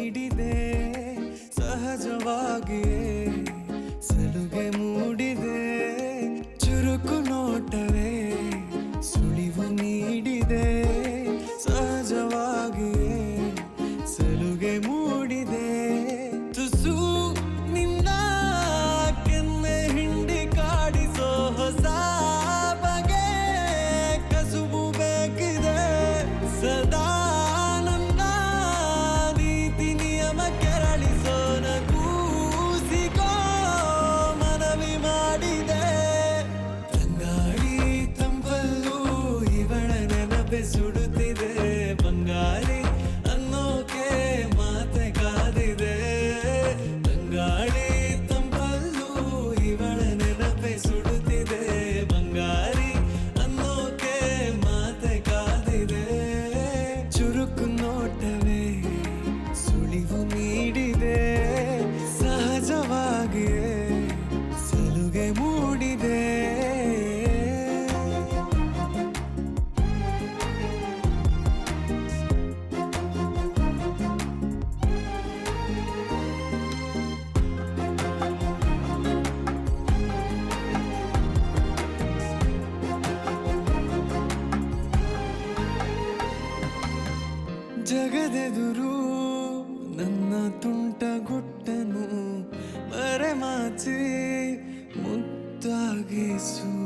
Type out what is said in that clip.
ಹಿಡಿದೆ ಸಹಜವಾಗಿಯೇ. ನೆನಪೆ ಸುಡುತ್ತಿದೆ ಬಂಗಾಳಿ, ಅನ್ನೋಕೆ ಮಾತೆ ಕಾದಿದೆ. ಬಂಗಾಳಿ ತಂಪಲ್ಲೂ ಇವಳ ನೆನಪೆ ಸುಡುತ್ತಿದೆ. ಬಂಗಾರಿ ಅನ್ನೋಕೆ ಮಾತೆ ಕಾದಿದೆ. ಚುರುಕು ನೋಟವೇ ಸುಳಿವು ನೀಡಿದೆ. ಸಹಜವಾಗಿಯೇ ಸಲುಗೆ ಮೂಡಿದೆ ಜಗದೆದುರು ನನ್ನ ತುಂಟ ಗುಟ್ಟನು ಮರೆಮಾಚಿ ಮುದ್ದಾಗಿಸು